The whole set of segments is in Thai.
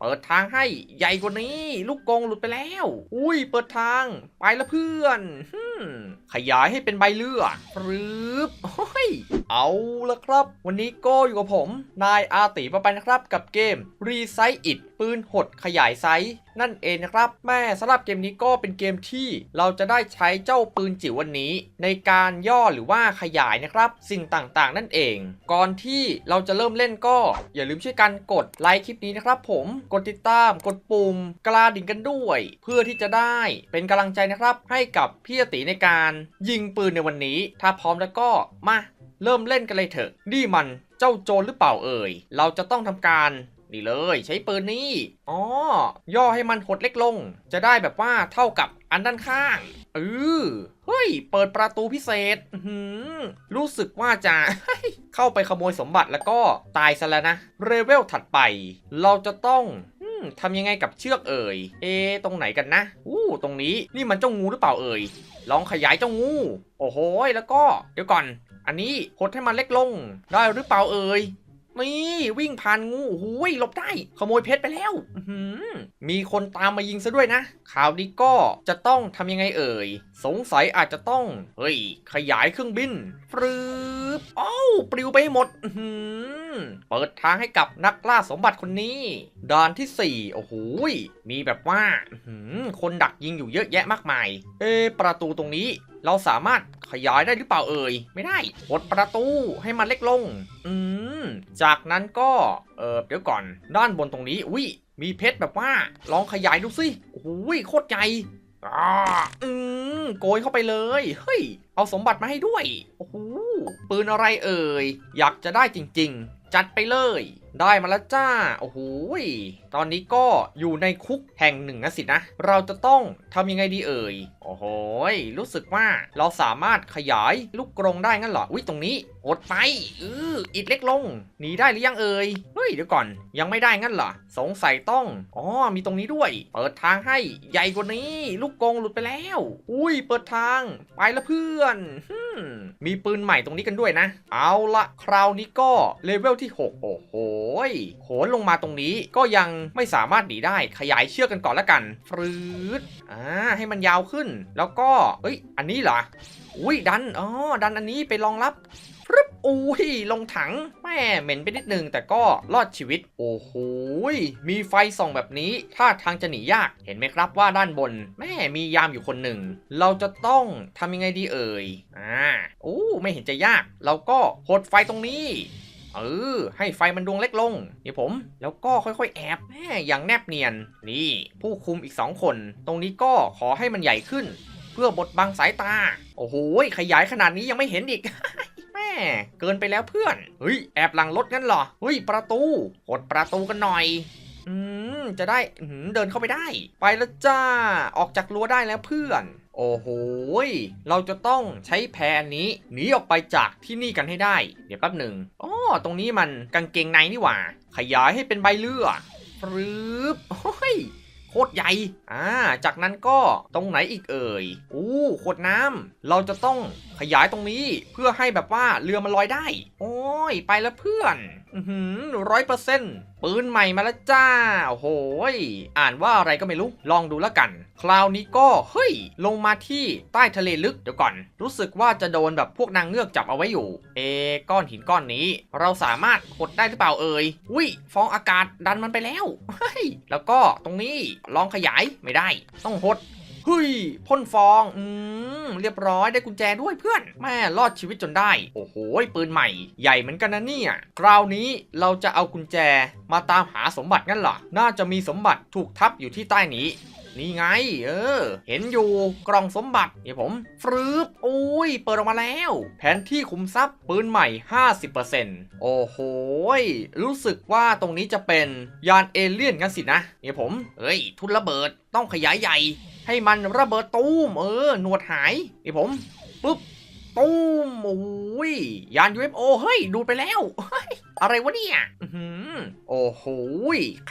เปิดทางให้ใหญ่กว่านี้ ลูกกงหลุดไปแล้ว อุ้ย เปิดทาง ไปละเพื่อนฮึขยายให้เป็นใบเลือดปรึบโอ้ย เอาละครับ วันนี้ก็อยู่กับผม นายอาติมาไปนะครับกับเกม r e s i z e It ปืนหดขยายไซส์นั่นเองนะครับ แม่สำหรับเกมนี้ก็เป็นเกมที่เราจะได้ใช้เจ้าปืนจิ๋ววันนี้ ในการย่อหรือว่าขยายนะครับ สิ่งต่างๆ นั่นเอง ก่อนที่เราจะเริ่มเล่นก็ อย่าลืมช่วยกันกดไลค์คลิปนี้นะครับ ผมกดติดตามกดปุ่มกระดิ่งกันด้วย เพื่อที่จะได้เป็นกำลังใจนะครับ ให้กับพี่อาติในการยิงปืนในวันนี้ ถ้าพร้อมแล้วก็มา เริ่มเล่นกันเลยเถอะ นี่มันเจ้าโจรหรือเปล่าเอ่ย เราจะต้องทำการนี่เลยใช้ปืนนี้อ๋อย่อให้มันหดเล็กลง จะได้แบบว่าเท่ากับอันด้านข้างเออเฮ้ย เปิดประตูพิเศษหือรู้สึกว่าจะเข้าไปขโมยสมบัติแล้วก็ตายซะแล้วนะ เรเวลถัดไป เราจะต้องทำยังไงกับเชือกเอ่ย เอ ตรงไหนกันนะ อู้ ตรงนี้ นี่มันเจ้างูหรือเปล่าเอ่ย ลองขยายเจ้างู โอ้โหแล้วก็เดี๋ยวก่อน อันนี้หดให้มันเล็กลง ได้หรือเปล่าเอ่ยนี่วิ่งผ่านงูโอ้ยหลบได้ ขโมยเพชรไปแล้วมีคนตามมายิงซะด้วยนะข่าวนี้ก็จะต้องทำยังไงเอ่ย สงสัยอาจจะต้อง เฮ้ย ขยายเครื่องบินฟรึบอ้าวปลิวไปหมดเปิดทางให้กับนักล่าสมบัติคนนี้ ด่านที่ 4 โอ้โหมีแบบว่าคนดักยิงอยู่เยอะแยะมากมาย เอะประตูตรงนี้เราสามารถขยายได้หรือเปล่าเอ่ย ไม่ได้กดประตูให้มันเล็กลง อืม จากนั้นก็เออเดี๋ยวก่อน ด้านบนตรงนี้ อุ้ยมีเพชรแบบว่า ลองขยายดูสิโอ้โหโคตรใหญ่อ่าอืมโกยเข้าไปเลย เฮ้ย เอาสมบัติมาให้ด้วย โอ้โหปืนอะไรเอ่ย อยากจะได้จริง ๆ จัดไปเลย ได้มาแล้วจ้า โอ้โหตอนนี้ก็อยู่ในคุกแห่งหนึ่งนะสินะ เราจะต้องทำยังไงดีเอ่ย โอ้โหยรู้สึกว่าเราสามารถขยายลูกกรงได้งั้นเหรอ อุ้ยตรงนี้อดไปเอออิดเล็กลง หนีได้หรือยังเอ่ย เฮ้ยเดี๋ยวก่อน ยังไม่ได้งั้นเหรอ สงสัยต้อง อ๋อ มีตรงนี้ด้วย เปิดทางให้ ใหญ่กว่านี้ ลูกกรงหลุดไปแล้ว อุ้ย เปิดทาง ไปละเพื่อนฮึมมีปืนใหม่ตรงนี้กันด้วยนะ เอาละคราวนี้ก็เลเวลที่ 6 โอ้โหยโหนลงมาตรงนี้ก็ยังไม่สามารถหนีได้ ขยายเชือกกันก่อนละกัน ฟรืดอ่า ให้มันยาวขึ้นแล้วก็เอ้ย อันนี้เหรอ อุ้ยดัน อ๋อ ดันอันนี้ไปรองรับฟรึบอุ้ย ลงถัง แม่เหม็นไปนิดนึง แต่ก็รอดชีวิต โอ้โห มีไฟส่องแบบนี้ท่าทางจะหนียาก เห็นไหมครับว่าด้านบน แม่มียามอยู่คนหนึ่ง เราจะต้องทำยังไงดีเอ่ย อ่า โอ้ ไม่เห็นจะยาก เราก็หดไฟตรงนี้ เออ ให้ไฟมันดวงเล็กลงนี่ผม แล้วก็ค่อยๆ แอบแม่อย่างแนบเนียน นี่ ผู้คุมอีกสองคน ตรงนี้ก็ขอให้มันใหญ่ขึ้น เพื่อบดบังสายตา โอ้โหขยายขนาดนี้ยังไม่เห็นอีกแม่เกินไปแล้วเพื่อน เฮ้ย แอบหลังรถงั้นเหรอ เฮ้ย ประตู กดประตูกันหน่อย อืม จะได้ อืม เดินเข้าไปได้ ไปแล้วจ้า ออกจากรั้วได้แล้วเพื่อน โอ้โห เราจะต้องใช้แพรนี้หนีออกไปจากที่นี่กันให้ได้ เดี๋ยวแป๊บหนึ่งอ๋อตรงนี้มันกางเกงในนี่หว่า ขยายให้เป็นใบเลือดปรืบโอ้ยโคตรใหญ่ อ่า จากนั้นก็ตรงไหนอีกเอ่ย อู้ ขวดน้ำเราจะต้องขยายตรงนี้เพื่อให้แบบว่าเรือมันลอยได้ โอ้ย ไปแล้วเพื่อนหือร้อยเปอร์เซ็นต์ปืนใหม่มาแล้วจ้า โอ้โหยอ่านว่าอะไรก็ไม่รู้ ลองดูแล้วกัน คราวนี้ก็ เฮ้ย ลงมาที่ใต้ทะเลลึกเดี๋ยวก่อน รู้สึกว่าจะโดนแบบพวกนางเงือกจับเอาไว้อยู่ เอ ก้อนหินก้อนนี้ เราสามารถกดได้หรือเปล่าเอ่ย อุ้ย ฟองอากาศดันมันไปแล้ว เฮ้ย แล้วก็ตรงนี้ลองขยายไม่ได้ ต้องหดเฮ้ยพ่นฟอง อืม เรียบร้อยได้กุญแจด้วยเพื่อนแม่รอดชีวิตจนได้ โอ้โหปืนใหม่ ใหญ่เหมือนกันนะเนี่ยคราวนี้เราจะเอากุญแจมาตามหาสมบัติงั้นเหรอน่าจะมีสมบัติถูกทับอยู่ที่ใต้นี้นี่ไง เออ เห็นอยู่กล่องสมบัติเดี๋ยวผมฟรึบอุ้ย เปิดออกมาแล้ว แผนที่คุมทรัพย์ปืนใหม่ 50%โอ้โหยรู้สึกว่าตรงนี้จะเป็นยานเอเลี่ยนกันสินะเดี๋ยวผมเอ้ย ทุนระเบิดต้องขยายใหญ่ ให้มันระเบิดตูมเออ หนวดหายนี่ผมปุ๊บตูมโอ้ยยาน UFO เฮ้ย ดูดไปแล้ว อะไรวะเนี่ยโอ้โห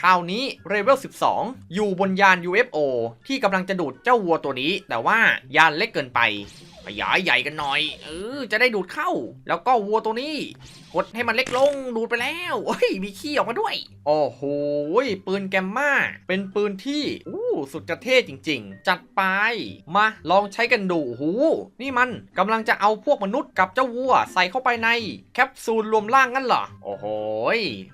คราวนี้เรเวล12 อยู่บนยาน UFO ที่กำลังจะดูดเจ้าวัวตัวนี้ แต่ว่ายานเล็กเกินไป ขยายใหญ่กันหน่อย เออ จะได้ดูดเข้า แล้วก็วัวตัวนี้กดให้มันเล็กลง ดูดไปแล้วเฮ้ย มีขี้ออกมาด้วย โอ้โห ปืนแกมมาเป็นปืนที่ อู้สุดจะเท่จริง ๆ จัดไป มาลองใช้กันดูโอ้โหนี่มันกำลังจะเอาพวกมนุษย์กับเจ้าวัวใส่เข้าไปใน แคปซูลรวมร่างงั้นเหรอ โอ้โห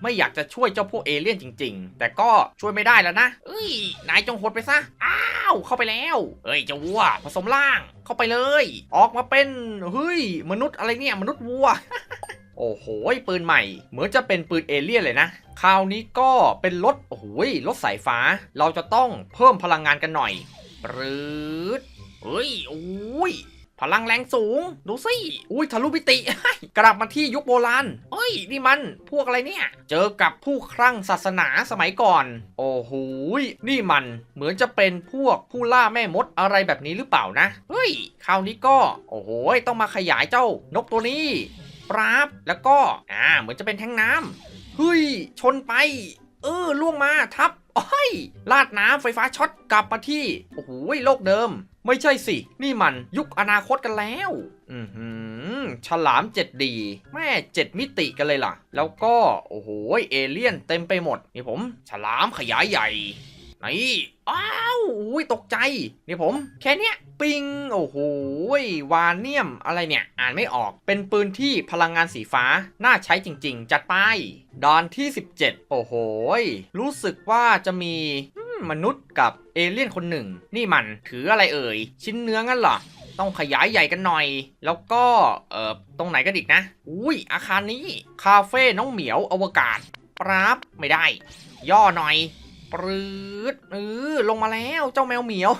ไม่อยากจะช่วยเจ้าพวกเอเลี่ยนจริง ๆ แต่ก็ช่วยไม่ได้แล้วนะ เอ้ย นายจงหดไปซะ อ้าว เข้าไปแล้ว เอ้ย เจ้าวัวผสมร่างเข้าไปเลย ออกมาเป็นเฮ้ยมนุษย์อะไรเนี่ยมนุษย์วัว โอ้โหปืนใหม่ เหมือนจะเป็นปืนเอเลี่ยนเลยนะคราวนี้ก็เป็นรถโอ้โหรถสายฟ้า เราจะต้องเพิ่มพลังงานกันหน่อยปรืดเฮ้ยโอ้ย พลังแรงสูง ดูสิ อุ้ยทะลุมิติ กลับมาที่ยุคโบราณเฮ้ย นี่มันพวกอะไรเนี่ย เจอกับผู้ครั่งศาสนาสมัยก่อน โอ้โหยนี่มันเหมือนจะเป็นพวกผู้ล่าแม่มดอะไรแบบนี้หรือเปล่านะ เฮ้ย คราวนี้ก็ โอ้โหยต้องมาขยายเจ้านกตัวนี้ปราบ แล้วก็ อ่า เหมือนจะเป็นแท้งน้ำเฮ้ย ชนไป เออ ล่วงมาทับ โอ้ยลาดน้ำไฟฟ้าช็อตกลับมาที่โอ้โหโลกเดิม ไม่ใช่สิ นี่มันยุคอนาคตกันแล้ว อือหือฉลาม 7D แม่7มิติกันเลยล่ะ แล้วก็ โอ้โหเอเลี่ยนเต็มไปหมด นี่ผม ฉลามขยายใหญ่ นี่อ้าวอุ้ยตกใจนี่ผม แค่เนี้ย ปิง โอ้โหวาเนียมอะไรเนี่ย อ่านไม่ออก เป็นปืนที่พลังงานสีฟ้า น่าใช้จริง ๆ จัดไป ดอนที่ 17 โอ้โหรู้สึกว่าจะมีมมนุษย์กับเอเลี่ยนคนหนึ่ง นี่มันถืออะไรเอ่ย ชิ้นเนื้องั้นเหรอ ต้องขยายใหญ่กันหน่อย แล้วก็ เอ่อ ตรงไหนกันอีกนะ อุ้ย อาคารนี้ คาเฟ่น้องเหมียวอวกาศปราบไม่ได้ ย่อหน่อย ปรืดเออลงมาแล้วเจ้าแมวเหมียว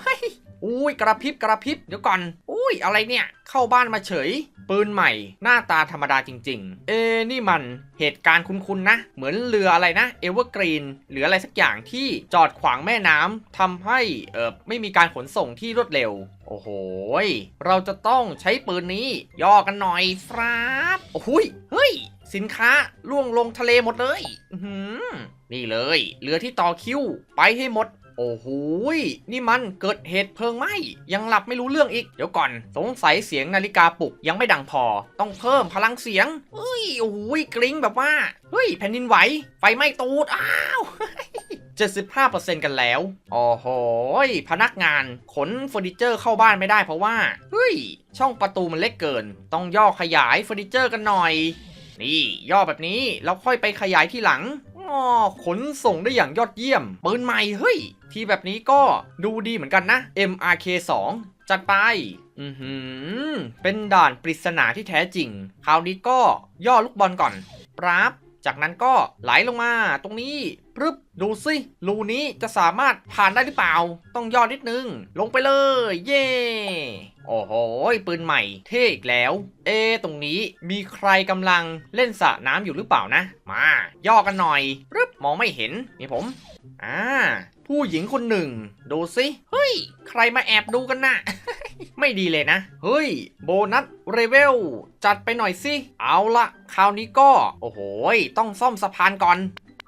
อุ้ยกระพริบกระพริบเดี๋ยวก่อน อุ้ยอะไรเนี่ย เข้าบ้านมาเฉย ปืนใหม่ หน้าตาธรรมดาจริง ๆ เอนี่มันเหตุการณ์คุ้นๆนะ เหมือนเรืออะไรนะเอเวอร์กรีนหรืออะไรสักอย่างที่จอดขวางแม่น้ำทำให้เออไม่มีการขนส่งที่รวดเร็ว โอ้โหเราจะต้องใช้ปืนนี้ ย่อกันหน่อยครับโอ้ยเฮ้ย สินค้าล่วงลงทะเลหมดเลย อื นี่เลย เรือที่ต่อคิวไปให้หมด โอ้โหนี่มันเกิดเหตุเพลิงไหม้ยังหลับไม่รู้เรื่องอีก เดี๋ยวก่อน สงสัยเสียงนาฬิกาปลุกยังไม่ดังพอ ต้องเพิ่มพลังเสียงเฮ้ยโอ้โหยกริ้งแบบว่าเฮ้ยแผ่นดินไหวไฟไหม้ตูดอ้าว75%กันแล้ว โอ้โหยพนักงานขนเฟอร์นิเจอร์เข้าบ้านไม่ได้เพราะว่า เฮ้ย ช่องประตูมันเล็กเกิน ต้องย่อขยายเฟอร์นิเจอร์กันหน่อย นี่ ย่อแบบนี้ แล้วค่อยไปขยายที่หลัง อ๋อขนส่งได้อย่างยอดเยี่ยมปืนใหม่เฮ้ย ทีแบบนี้ก็ดูดีเหมือนกันนะ MRK 2จัดไปอือหือเป็นด่านปริศนาที่แท้จริง คราวนี้ก็ย่อลูกบอลก่อนปราบ จากนั้นก็ไหลลงมาตรงนี้ปึ๊บดูสิรูนี้จะสามารถผ่านได้หรือเปล่า ต้องย่อนิดนึง ลงไปเลย เย่โอ้โหปืนใหม่ เท่อีกแล้ว เอ ตรงนี้มีใครกำลังเล่นสระน้ำอยู่หรือเปล่านะ มา ย่อกันหน่อยปึ๊บมองไม่เห็นนี่ผม อ่า ผู้หญิงคนหนึ่ง ดูสิเฮ้ย ใครมาแอบดูกันน่ะ ไม่ดีเลยนะ เฮ้ย โบนัสเรเวล จัดไปหน่อยสิ เอาละคราวนี้ก็ โอ้โหยต้องซ่อมสะพานก่อน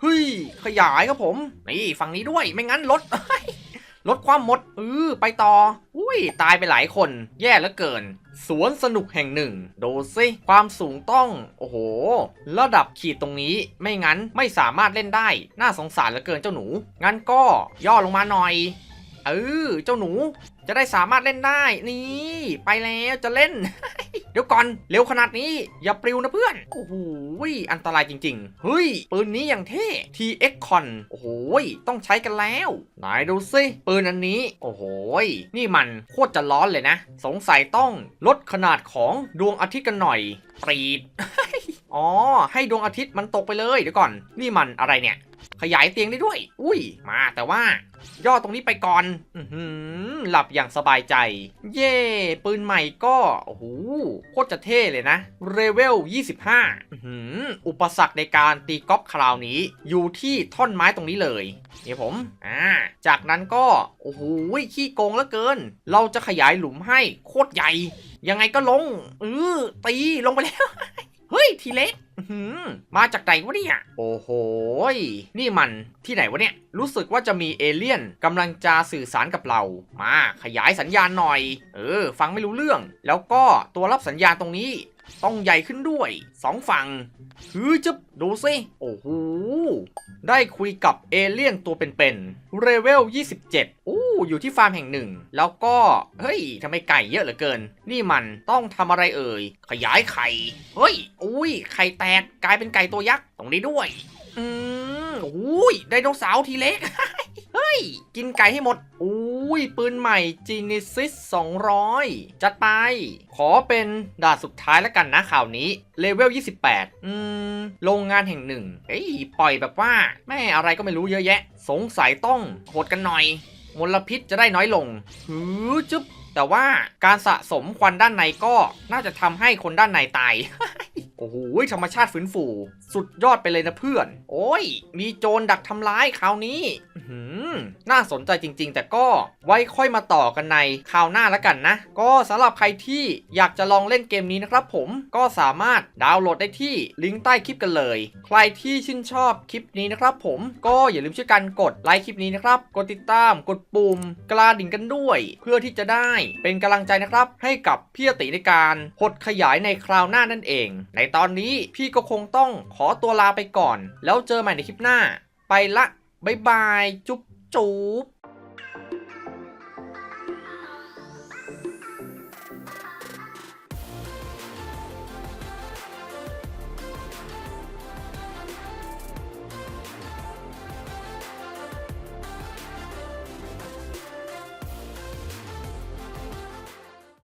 เฮ้ย ขยายครับผม นี่ฝั่งนี้ด้วยไม่งั้นรถลดความหมดเออไปต่อ อุ้ย ตายไปหลายคน แย่เหลือเกิน สวนสนุกแห่งหนึ่ง ดูสิความสูงต้อง โอ้โห ระดับขีดตรงนี้ไม่งั้นไม่สามารถเล่นได้ น่าสงสารเหลือเกินเจ้าหนู งั้นก็ย่อลงมาหน่อย เออ เจ้าหนูจะได้สามารถเล่นได้ นี่ ไปแล้วจะเล่น ดี๋ยวก่อนเร็วขนาดนี้ อย่าปลิวนะเพื่อน โอ้โหอันตรายจริง ๆ เฮ้ย ปืนนี้อย่างเท่ TX Con โอ้โหต้องใช้กันแล้วไหนดูสิปืนอันนี้ โอ้โหนี่มันโคตรจะร้อนเลยนะ สงสัยต้องลดขนาดของดวงอาทิตย์กันหน่อยปรีด อ๋อ ให้ดวงอาทิตย์มันตกไปเลยเดี๋ยวก่อน นี่มันอะไรเนี่ย ขยายเตียงได้ด้วย อุ้ย มาแต่ว่า ย่อตรงนี้ไปก่อน อือหือหลับอย่างสบายใจ เย่ปืนใหม่ก็ โอ้โห โคตรจะเท่เลยนะเรเวล 25อือหืออุปสรรคในการตีก๊อฟคราวนี้ อยู่ที่ท่อนไม้ตรงนี้เลยนี่ผม อ่า จากนั้นก็ โอ้โห ขี้โกงเหลือเกิน เราจะขยายหลุมให้โคตรใหญ่ ยังไงก็ลงเออตีลงไปแล้ว ฮ้ยทีเล็กอื้อหือมาจากไหนวะเนี่ย โอ้โหยนี่มันที่ไหนวะเนี่ย รู้สึกว่าจะมีเอเลี่ยนกำลังจะสื่อสารกับเรา มาขยายสัญญาณหน่อย เออ ฟังไม่รู้เรื่อง แล้วก็ตัวรับสัญญาณตรงนี้ ต้องใหญ่ขึ้นด้วยสองฝั่งคือจะดูสิโอ้โหได้คุยกับเอเลี่ยนตัวเป็นๆเรเวล 27 อู้อยู่ที่ฟาร์มแห่งหนึ่ง แล้วก็ เฮ้ยทำไมไก่เยอะเหลือเกิน นี่มันต้องทำอะไรเอ่ย ขยายไข่ เฮ้ย อุ้ย ไข่แตกกลายเป็นไก่ตัวยักษ์ ตรงนี้ด้วย อืมอุ้ยไดโนเสาร์ทีเล็ก เฮ้ย กินไก่ให้หมดอุ้ อุ้ยปืนใหม่ Genesis 200 จัดไป ขอเป็นด่านสุดท้ายแล้วกันนะข่าวนี้ เลเวล 28 อืม โรงงานแห่งหนึ่ง เอ้ย ปล่อยแบบว่า แม่อะไรก็ไม่รู้เยอะแยะ สงสัยต้องโหดกันหน่อย มลพิษจะได้น้อยลงหือจึ๊บแต่ว่าการสะสมควันด้านในก็น่าจะทำให้คนด้านในตาย อ้โหธรรมชาติฟื้นฟูสุดยอดไปเลยนะเพื่อน โอ้ย มีโจรดักทำร้ายคราวนี้หือน่าสนใจจริง ๆ แต่ก็ไว้ค่อยมาต่อกันในคราวหน้าแล้วกันนะ ก็สำหรับใครที่อยากจะลองเล่นเกมนี้นะครับผมก็สามารถดาวน์โหลดได้ที่ลิงก์ใต้คลิปกันเลย ใครที่ชื่นชอบคลิปนี้นะครับผมก็อย่าลืมช่วยกันกดไลค์คลิปนี้นะครับ กดติดตามกดปุ่มกระดิ่งกันด้วย เพื่อที่จะได้เป็นกำลังใจนะครับ ให้กับพี่ติในการหดขยายในคราวหน้านั่นเอง ในตอนนี้พี่ก็คงต้องขอตัวลาไปก่อน แล้วเจอใหม่ในคลิปหน้า ไปละ บ๊ายบาย จุ๊บจุ๊บ